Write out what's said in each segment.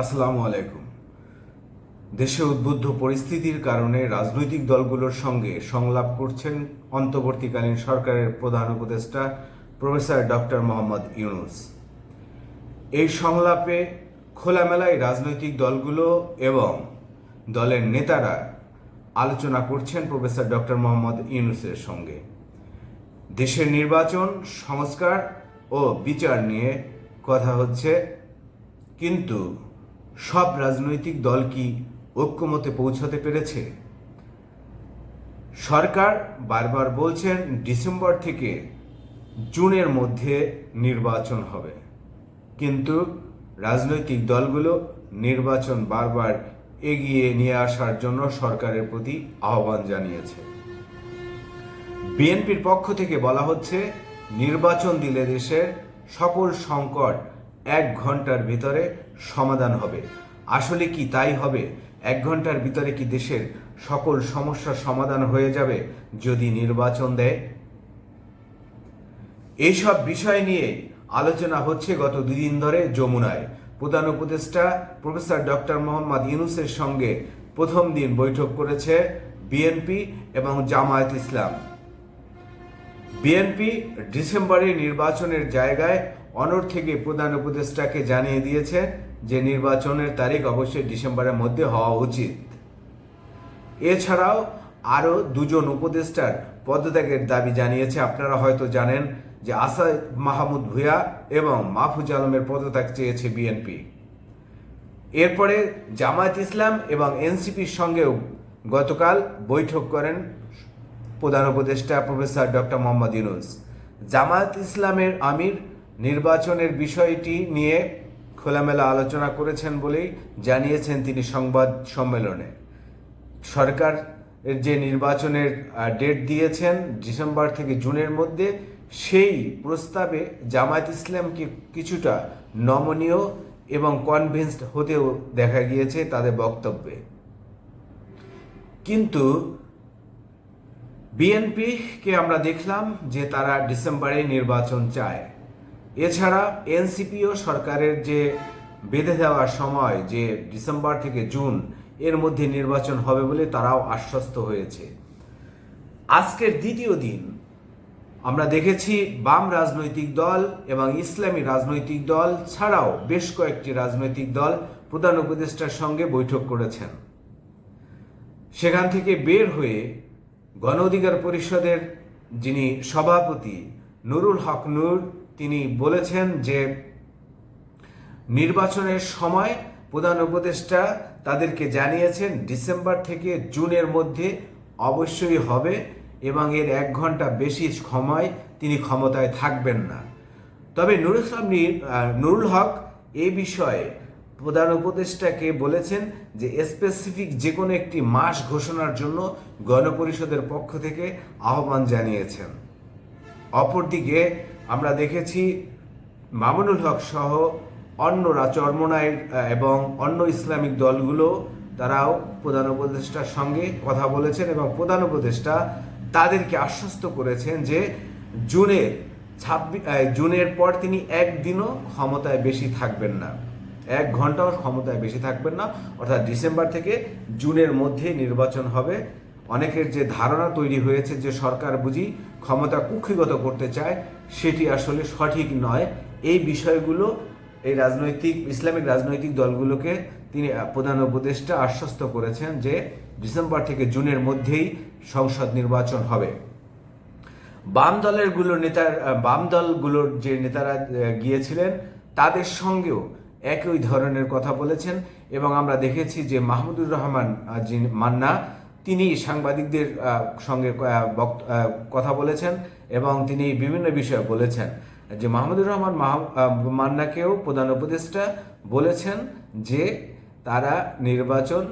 আসসালামু আলাইকুম। দেশে উদ্বুদ্ধ পরিস্থিতির কারণে রাজনৈতিক দলগুলোর সঙ্গে সংলাপ করছেন অন্তর্বর্তীকালীন সরকারের প্রধান উপদেষ্টা প্রফেসর ডক্টর মোহাম্মদ ইউনুস। এই সংলাপে খোলামেলায় রাজনৈতিক দলগুলো এবং দলের নেতারা আলোচনা করছেন প্রফেসর ডক্টর মোহাম্মদ ইউনুসের সঙ্গে। দেশের নির্বাচন, সংস্কার ও বিচার নিয়ে কথা হচ্ছে, কিন্তু সব রাজনৈতিক দল কি ঐক্যমতে পৌঁছাতে পেরেছে? সরকার বারবার বলছেন ডিসেম্বর থেকে জুনের মধ্যে নির্বাচন হবে। কিন্তু রাজনৈতিক দলগুলো নির্বাচন বারবার এগিয়ে নিয়ে আসার জন্য সরকারের প্রতি আহ্বান জানিয়েছে। বিএনপির পক্ষ থেকে বলা হচ্ছে, নির্বাচন দিলে দেশের সকল সংকট এক ঘণ্টার ভিতরে সমাধান হবে। আসলে কি তাই হবে? এক ঘণ্টার ভিতরে কি দেশের সকল সমস্যার সমাধান হয়ে যাবে যদি নির্বাচন দেয়? এইসব বিষয় নিয়ে আলোচনা হচ্ছে গত দুদিন ধরে যমুনায়। প্রধান উপদেষ্টা প্রফেসর ডক্টর মোহাম্মদ ইউনুসের সঙ্গে প্রথম দিন বৈঠক করেছে বিএনপি এবং জামায়াত ইসলাম। বিএনপি ডিসেম্বরে নির্বাচনের জায়গায় অনর থেকে প্রধান উপদেষ্টাকে জানিয়ে দিয়েছে যে নির্বাচনের তারিখ অবশ্যই ডিসেম্বরের মধ্যে হওয়া উচিত। এছাড়াও আরও দুজন উপদেষ্টার পদত্যাগের দাবি জানিয়েছে। আপনারা হয়তো জানেন যে আসাদ মাহমুদ ভুয়া এবং মাহফুজ আলমের পদত্যাগ চেয়েছে বিএনপি। এরপরে জামায়াত ইসলাম এবং এনসিপির সঙ্গেও গতকাল বৈঠক করেন প্রধান উপদেষ্টা প্রফেসর ডক্টর মোহাম্মদ ইউনুস। জামায়াত ইসলামের আমির নির্বাচনের বিষয়টি নিয়ে খোলামেলা আলোচনা করেছেন বলেই জানিয়েছেন তিনি সংবাদ সম্মেলনে। সরকার যে নির্বাচনের ডেট দিয়েছেন ডিসেম্বর থেকে জুনের মধ্যে, সেই প্রস্তাবে জামায়াত ইসলামকে কিছুটা নমনীয় এবং কনভিন্সড হতেও দেখা গিয়েছে তাদের বক্তব্যে। কিন্তু বিএনপিকে আমরা দেখলাম যে তারা ডিসেম্বরে নির্বাচন চায়। এছাড়া এনসিপিও সরকারের যে বেঁধে দেওয়ার সময় যে ডিসেম্বর থেকে জুন, এর মধ্যে নির্বাচন হবে বলে তারাও আশ্বস্ত হয়েছে। আজকের দ্বিতীয় দিন, আমরা দেখেছি বাম রাজনৈতিক দল এবং ইসলামী রাজনৈতিক দল ছাড়াও বেশ কয়েকটি রাজনৈতিক দল প্রধান উপদেষ্টার সঙ্গে বৈঠক করেছেন। সেখান থেকে বের হয়ে গণ অধিকার পরিষদের যিনি সভাপতি নুরুল হক নূর তিনি বলেছেন যে নির্বাচনের সময় প্রধান উপদেষ্টা তাদেরকে জানিয়েছেন ডিসেম্বর থেকে জুনের মধ্যে অবশ্যই হবে এবং এর এক ঘণ্টা বেশি সময় তিনি ক্ষমতায় থাকবেন না। তবে নুরুল ইসলাম নুরুল হক এই বিষয়ে প্রধান উপদেষ্টাকে বলেছেন যে স্পেসিফিক যে কোনো একটি মাস ঘোষণার জন্য গণপরিষদের পক্ষ থেকে আহ্বান জানিয়েছেন। অপরদিকে আমরা দেখেছি মামুনুল হক সহ অন্যরা চরমনায় এবং অন্য ইসলামিক দলগুলো, তারাও প্রধান উপদেষ্টার সঙ্গে কথা বলেছেন এবং প্রধান উপদেষ্টা তাদেরকে আশ্বস্ত করেছেন যে জুনের ছাব্বিশ জুনের পর তিনি একদিনও ক্ষমতায় বেশি থাকবেন না। এক ঘন্টাও ক্ষমতায় বেশি থাকবেন না, অর্থাৎ ডিসেম্বর থেকে জুনের মধ্যে নির্বাচন হবে। অনেকের যে ধারণা তৈরি হয়েছে যে সরকার বুঝি ক্ষমতা কুক্ষিগত করতে চায়, সেটি আসলে সঠিক নয়। এই বিষয়গুলো এই রাজনৈতিক, ইসলামিক রাজনৈতিক দলগুলোকে তিনি প্রধান উপদেষ্টা আশ্বস্ত করেছেন যে ডিসেম্বর থেকে জুনের মধ্যেই সংসদ নির্বাচন হবে। বাম দলেরগুলো নেতার বাম দলগুলোর যে নেতারা গিয়েছিলেন, তাদের সঙ্গেও একই ধরনের কথা বলেছেন এবং আমরা দেখেছি যে মাহমুদুর রহমান যিনি মান্না তিনি সাংবাদিকদের সঙ্গে কথা বলেছেন এবং তিনি বিভিন্ন বিষয়ে বলেছেন যে মাহমুদুর রহমান মান্নাকেও প্রধান উপদেষ্টা বলেছেন যে তারা নির্বাচন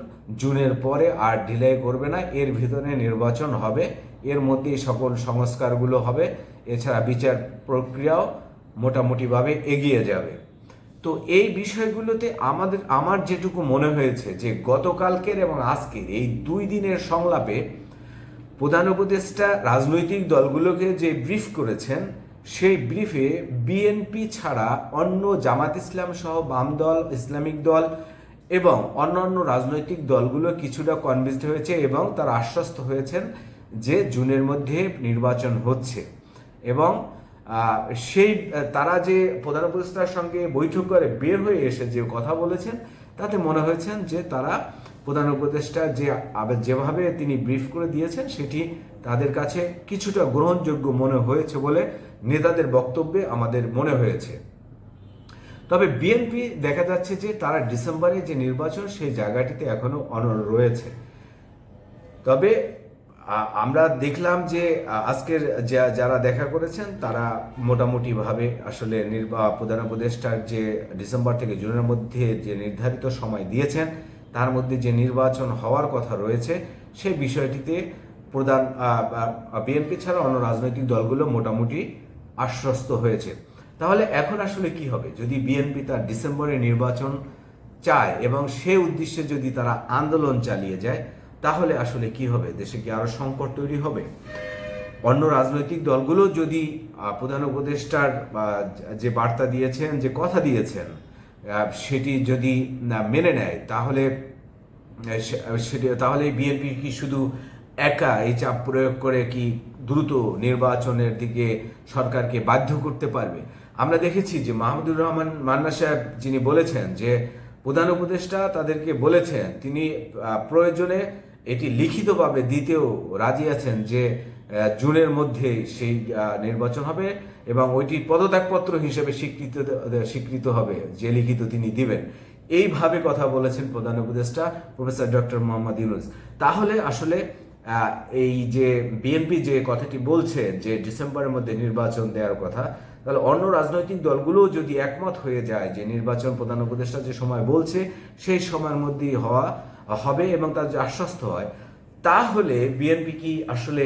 জুনের পরে আর ঢিলাই করবে না, এর ভিতরে নির্বাচন হবে, এর মধ্যেই সকল সংস্কারগুলো হবে, এছাড়া বিচার প্রক্রিয়াও মোটামুটিভাবে এগিয়ে যাবে। তো এই বিষয়গুলোতে আমাদের, আমার যেটুকু মনে হয়েছে যে গতকালকের এবং আজকের এই দুই দিনের সংলাপে প্রধান উপদেষ্টা রাজনৈতিক দলগুলোকে যে ব্রিফ করেছেন, সেই ব্রিফে বিএনপি ছাড়া অন্য জামাত ইসলাম সহ বাম দল, ইসলামিক দল এবং অন্যান্য রাজনৈতিক দলগুলো কিছুটা কনভিন্সড হয়েছে এবং তারা আশ্বস্ত হয়েছেন যে জুনের মধ্যে নির্বাচন হচ্ছে এবং সেই তারা যে প্রধান উপদেষ্টার সঙ্গে বৈঠক করে বের হয়ে এসে যে কথা বলেছেন, তাতে মনে হয়েছেন যে তারা প্রধান উপদেষ্টা যে যেভাবে তিনি ব্রিফ করে দিয়েছেন, সেটি তাদের কাছে কিছুটা গ্রহণযোগ্য মনে হয়েছে বলে নেতাদের বক্তব্যে আমাদের মনে হয়েছে। তবে বিএনপি দেখা যাচ্ছে যে তারা ডিসেম্বরে যে নির্বাচন, সেই জায়গাটিতে এখনও অনড় রয়েছে। তবে আমরা দেখলাম যে আজকের যারা দেখা করেছেন, তারা মোটামুটি ভাবে আসলে নির্বা, প্রধান উপদেষ্টার যে ডিসেম্বর থেকে জুনের মধ্যে যে নির্ধারিত সময় দিয়েছেন, তার মধ্যে যে নির্বাচন হওয়ার কথা রয়েছে সেই বিষয়টিতে প্রধান বিএনপি ছাড়া অন্য রাজনৈতিক দলগুলো মোটামুটি আশ্বস্ত হয়েছে। তাহলে এখন আসলে কি হবে? যদি বিএনপি তার ডিসেম্বরে নির্বাচন চায় এবং সে উদ্দেশ্যে যদি তারা আন্দোলন চালিয়ে যায় তাহলে আসলে কি হবে? দেশে কি আরও সংকট তৈরি হবে? অন্য রাজনৈতিক দলগুলো যদি প্রধান উপদেষ্টার যে বার্তা দিয়েছেন, যে কথা দিয়েছেন সেটি যদি মেনে নেয়, তাহলে সেটি, তাহলে বিএনপি কি শুধু একা এই চাপ প্রয়োগ করে কি দ্রুত নির্বাচনের দিকে সরকারকে বাধ্য করতে পারবে? আমরা দেখেছি যে মাহমুদুর রহমান মান্না সাহেব যিনি বলেছেন যে, প্রধান উপদেষ্টা তাদেরকে বলেছেন, তিনি প্রয়োজনে এটি লিখিতভাবে দিতেও রাজি আছেন যে জুনের মধ্যে সেই নির্বাচন হবে এবং ওইটি পদত্যাগপত্র হিসেবে স্বীকৃত স্বীকৃত হবে, যে লিখিত তিনি দিবেন। এইভাবে কথা বলেছেন প্রধান উপদেষ্টা প্রফেসর ডক্টর মোহাম্মদ ইউনুস। তাহলে আসলে এই যে বিএনপি যে কথাটি বলছে যে ডিসেম্বরের মধ্যে নির্বাচন দেওয়ার কথা, তাহলে অন্য রাজনৈতিক দলগুলো যদি একমত হয়ে যায় যে নির্বাচন প্রধান উপদেষ্টা যে সময় বলছে, সেই সময়ের মধ্যেই হওয়া হবে এবং তার যে আশ্বস্ত হয়, তাহলে বিএনপি কি আসলে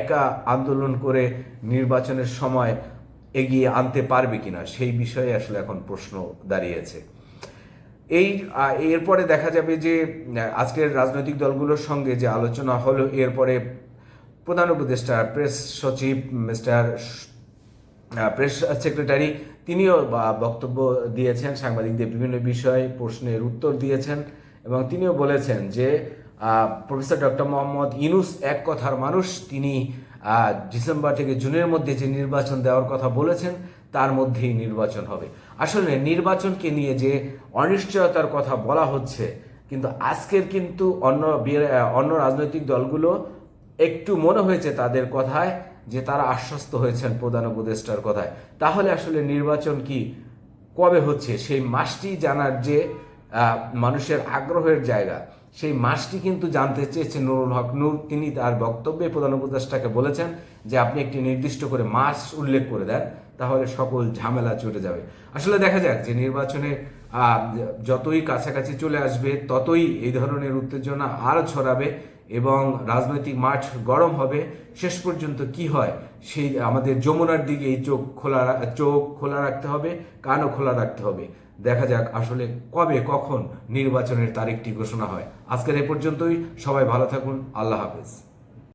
একা আন্দোলন করে নির্বাচনের সময় এগিয়ে আনতে পারবে কিনা, সেই বিষয়ে আসলে এখন প্রশ্ন দাঁড়িয়েছে। এই এরপরে দেখা যাবে যে, আজকের রাজনৈতিক দলগুলোর সঙ্গে যে আলোচনা হলো, এরপরে প্রধান উপদেষ্টা, প্রেস সচিব মিস্টার প্রেস সেক্রেটারি, তিনিও বক্তব্য দিয়েছেন, সাংবাদিকদের বিভিন্ন বিষয়ে প্রশ্নের উত্তর দিয়েছেন। এবং তিনিও বলেছেন যে প্রফেসর ডক্টর মোহাম্মদ ইনুস এক কথার মানুষ, তিনি ডিসেম্বর থেকে জুনের মধ্যে যে নির্বাচন দেওয়ার কথা বলেছেন, তার মধ্যেই নির্বাচন হবে। আসলে নির্বাচনকে নিয়ে যে অনিশ্চয়তার কথা বলা হচ্ছে, কিন্তু আজকের কিন্তু অন্য অন্য রাজনৈতিক দলগুলো একটু মনে হয়েছে তাদের কথায়, যে তারা আশ্বস্ত হয়েছেন প্রধান উপদেষ্টার কথায়। তাহলে আসলে নির্বাচন কি কবে হচ্ছে? সেই মাসটি জানার যে মানুষের আগ্রহের জায়গা। সেই মাসটি কিন্তু জানতে চেয়েছে নুরুল হক। নূর, তিনি তার বক্তব্যে প্রধান উপদেষ্টাকে বলেছেন যে, আপনি একটি নির্দিষ্ট করে মাস উল্লেখ করে দেন, তাহলে সকল ঝামেলা চলে যাবে। আসলে দেখা যাক যে নির্বাচনে যতই কাছাকাছি চলে আসবে, ততই এই ধরনের উত্তেজনা আরও ছড়াবে এবং রাজনৈতিক মাঠ গরম হবে। শেষ পর্যন্ত কি হয়, সেই আমাদের যমুনার দিকে এই চোখ খোলা চোখ খোলা রাখতে হবে, কানও খোলা রাখতে হবে। দেখা যাক আসলে কবে, কখন নির্বাচনের তারিখটি ঘোষণা হয়। আজকের এ পর্যন্তই। সবাই ভালো থাকুন। আল্লাহ হাফেজ।